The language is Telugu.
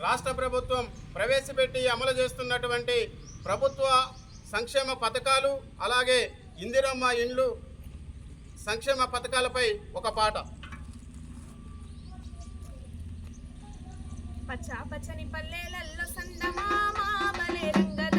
రాష్ట్ర ప్రభుత్వం ప్రవేశపెట్టి అమలు చేస్తున్నటువంటి ప్రభుత్వ సంక్షేమ పథకాలు అలాగే ఇందిరమ్మ ఇండ్లు సంక్షేమ పథకాలపై ఒక పాట. పచ్చ పచ్చని పల్లెలల్లో సందమామ బలే రంగద